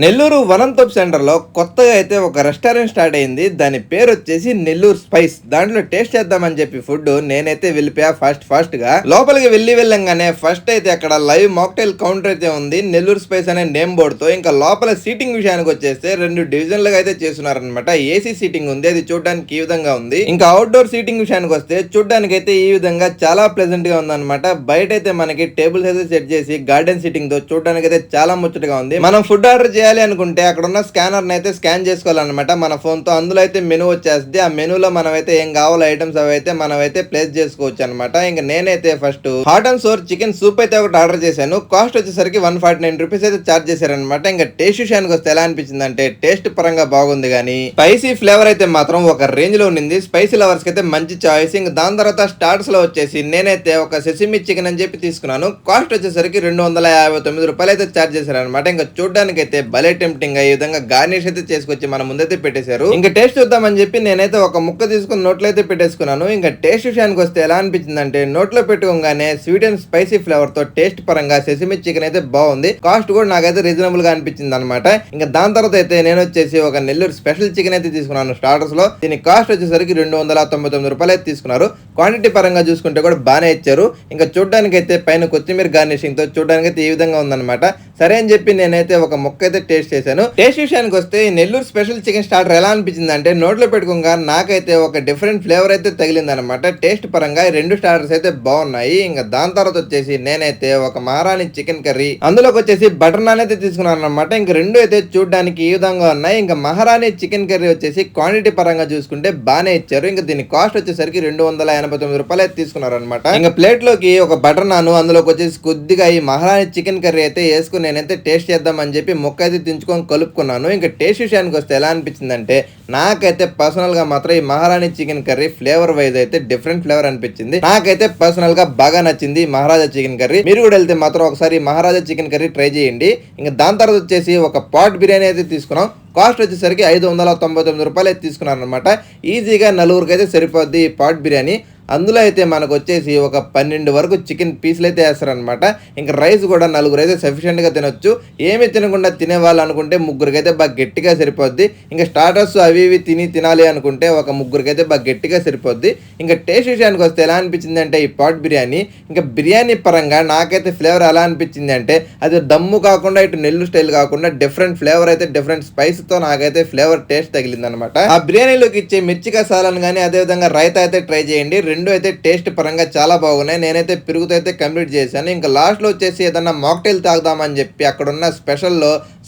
నెల్లూరు వనంతోప్ సెంటర్లో కొత్తగా అయితే ఒక రెస్టారెంట్ స్టార్ట్ అయింది. దాని పేరు వచ్చేసి నెల్లూరు స్పైస్. దాంట్లో టేస్ట్ చేద్దామని చెప్పి ఫుడ్ నేనైతే వెళ్ళిపోయా ఫాస్ట్ ఫాస్ట్గా లోపలికి వెళ్ళి వెళ్ళంగానే ఫస్ట్ అయితే అక్కడ లైవ్ మాక్టైల్ కౌంటర్ అయితే ఉంది. నెల్లూరు స్పైస్ అనే నేమ్ బోర్డ్తో ఇంకా లోపల సీటింగ్ విషయానికి వచ్చేస్తే రెండు డివిజన్లుగా అయితే చేస్తున్నారనమాట ఏసీ సీటింగ్ ఉంది. అది చూడడానికి ఈ విధంగా ఉంది. ఇంకా అవుట్డోర్ సీటింగ్ విషయానికి వస్తే చూడడానికి అయితే ఈ విధంగా చాలా ప్లెజెంట్గా ఉందన్నమాట. బయట అయితే మనకి టేబుల్స్ అయితే సెట్ చేసి గార్డెన్ సీటింగ్తో చూడడానికి అయితే చాలా ముచ్చటగా ఉంది. మనం ఫుడ్ ఆర్డర్ చేయాలి అనుకుంటే అక్కడ ఉన్న స్కానర్ అయితే స్కాన్ చేసుకోవాలన్నమాట. మన ఫోన్తో అందులో అయితే మెనూ వచ్చేస్తుంది. ఆ మెనూలో మనం అయితే ఏం కావాలో ఐటమ్స్ అవి అయితే మనం అయితే ప్లేస్ చేసుకోవచ్చు అనమాట ఇంకా నేనైతే first hot and sour chicken soup అయితే ఒకటి ఆర్డర్ చేశాను. కాస్ట్ వచ్చేసరికి వన్ ఫార్టీ నైన్ రూపీస్ అయితే చార్జ్ చేశారనమాట ఇంకా టేస్ట్ విషయానికి వస్తే ఎలా అనిపించింది అంటే టేస్ట్ పరంగా బాగుంది కానీ స్పైసీ ఫ్లేవర్ అయితే మాత్రం ఒక రేంజ్లో ఉండింది. స్పైసీ లవర్స్ అయితే మంచి చాయిస్. ఇంకా దాని తర్వాత స్టార్ట్స్లో వచ్చేసి నేనైతే ఒక సెసిమి చికెన్ అని చెప్పి తీసుకున్నాను. కాస్ట్ వచ్చేసరికి రెండు వందల యాభై తొమ్మిది రూపాయలు అయితే చార్జ్ చేశారనమాట ఇంకా చూడడానికి అయితే భలే టెంప్టింగ్ ఈ విధంగా గార్నిష్ అయితే చేసుకొచ్చి మన ముందైతే పెట్టేశారు. ఇంకా టేస్ట్ చూద్దామని చెప్పి నేనైతే ఒక ముక్క తీసుకుని నోట్లో అయితే పెట్టేసుకున్నాను. ఇంకా టేస్ట్ విషయానికి వస్తే ఎలా అనిపించింది అంటే నోట్లో పెట్టుకోగానే స్వీట్ అండ్ స్పైసీ ఫ్లేవర్తో టేస్ట్ పరంగా సెసిమి చికెన్ అయితే బాగుంది. కాస్ట్ కూడా నాకైతే రీజనబుల్గా అనిపించింది అనమాట ఇంకా దాని తర్వాత అయితే నేను వచ్చేసి ఒక నెల్లూరు స్పెషల్ చికెన్ అయితే తీసుకున్నాను స్టార్టర్స్లో. దీని కాస్ట్ వచ్చేసరికి రెండు వందల తొంభై తొమ్మిది రూపాయలు అయితే తీసుకున్నారు. క్వాంటిటీ పరంగా చూసుకుంటే కూడా బాగానే ఇచ్చారు. ఇంకా చూడడానికి అయితే పైన కొత్తిమీర గార్నిషింగ్తో చూడడానికి అయితే ఈ విధంగా ఉందన్నమాట. సరే అని చెప్పి నేనైతే ఒక ముక్క అయితే టేస్ట్ చేశాను. టేస్ట్ విషయానికి వస్తే నెల్లూరు స్పెషల్ చికెన్ స్టార్టర్ ఎలా అనిపించింది అంటే నోట్లో పెట్టుకోగా నాకైతే ఒక డిఫరెంట్ ఫ్లేవర్ అయితే తగిలింది అనమాట టేస్ట్ పరంగా రెండు స్టార్టర్స్ అయితే బాగున్నాయి. ఇంకా దాని తర్వాత వచ్చేసి నేనైతే ఒక మహారాణి చికెన్ కర్రీ. అందులోకి వచ్చేసి బటర్ నాన్ అయితే తీసుకున్నాను అనమాట ఇంకా రెండు అయితే చూడడానికి ఈ విధంగా ఉన్నాయి. ఇంకా మహారాణి చికెన్ కర్రీ వచ్చేసి క్వాంటిటీ పరంగా చూసుకుంటే బాగానే ఇచ్చారు. ఇంకా దీని కాస్ట్ వచ్చేసరికి రెండు వందల ఎనభై తొమ్మిది రూపాయలు అయితే తీసుకున్నారు అనమాట ఇంకా ప్లేట్లోకి ఒక బటర్ నాన్ అందులోకి వచ్చేసి కొద్దిగా ఈ మహారాణి చికెన్ కర్రీ అయితే వేసుకుని నేనైతే టేస్ట్ చేద్దామని చెప్పి ముక్క అయితే దించుకొని కలుపుకున్నాను. ఇంకా టేస్ట్ విషయానికి వస్తే ఎలా అనిపించిందంటే నాకైతే పర్సనల్గా మాత్రం ఈ Maharani chicken curry flavour wise అయితే డిఫరెంట్ ఫ్లేవర్ అనిపించింది. నాకైతే పర్సనల్గా బాగా నచ్చింది మహారాజా చికెన్ కర్రీ. మీరు కూడా వెళ్తే మాత్రం ఒకసారి మహారాజా చికెన్ కర్రీ ట్రై చేయండి. ఇంకా దాని తర్వాత వచ్చేసి ఒక పాట్ బిర్యానీ అయితే తీసుకున్నాం. కాస్ట్ వచ్చేసరికి ఐదు వందల తొంభై తొమ్మిది రూపాయలు అయితే తీసుకున్నారనమాట ఈజీగా నలుగురికి అయితే సరిపోద్ది పాట్ బిర్యానీ. అందులో అయితే మనకు వచ్చేసి ఒక పన్నెండు వరకు చికెన్ పీసులు అయితే వేస్తారనమాట ఇంకా రైస్ కూడా నలుగురు అయితే సఫిషియెంట్గా తినొచ్చు. ఏమి తినకుండా తినేవాళ్ళు అనుకుంటే ముగ్గురికైతే బాగా గట్టిగా సరిపోద్ది. ఇంకా స్టార్టర్స్ అవి ఇవి తిని తినాలి అనుకుంటే ఒక ముగ్గురికైతే బాగా గట్టిగా సరిపోద్ది. ఇంకా టేస్ట్ విషయానికి వస్తే ఎలా అనిపించింది అంటే ఈ పాట్ బిర్యానీ. ఇంకా బిర్యానీ పరంగా నాకైతే ఫ్లేవర్ ఎలా అనిపించింది అంటే అది దమ్ము కాకుండా ఇటు నెల్లు స్టైల్ కాకుండా డిఫరెంట్ ఫ్లేవర్ అయితే డిఫరెంట్ స్పైస్తో నాకైతే ఫ్లేవర్ టేస్ట్ తగిలింది అనమాట ఆ బిర్యానీలోకి ఇచ్చే మిర్చి కసాలను కానీ అదే విధంగా రైతా అయితే ట్రై చేయండి. రెండు రెండు అయితే టేస్ట్ పరంగా చాలా బాగున్నాయి. నేనైతే పెరుగుతో అయితే కంప్లీట్ చేశాను. ఇంకా లాస్ట్లో వచ్చేసి ఏదన్నా మాక్టైల్ తాగుదామని చెప్పి అక్కడ ఉన్న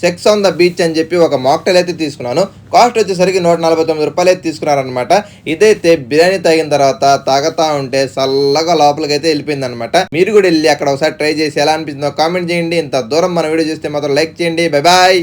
సెక్స్ ఆన్ ద బీచ్ అని చెప్పి ఒక మాక్టైల్ అయితే తీసుకున్నాను. కాస్ట్ వచ్చేసరికి నూట నలభై తొమ్మిది రూపాయలు అయితే తీసుకున్నారనమాట ఇదైతే బిర్యానీ తాగిన తర్వాత తాగుతా ఉంటే చల్లగా లోపలికి అయితే వెళ్ళిపోయింది అనమాట మీరు కూడా వెళ్ళి అక్కడ ఒకసారి ట్రై చేసి ఎలా అనిపించిందో కామెంట్ చేయండి. ఇంత దూరం మన వీడియో చూస్తే మాత్రం లైక్ చేయండి. Bye bye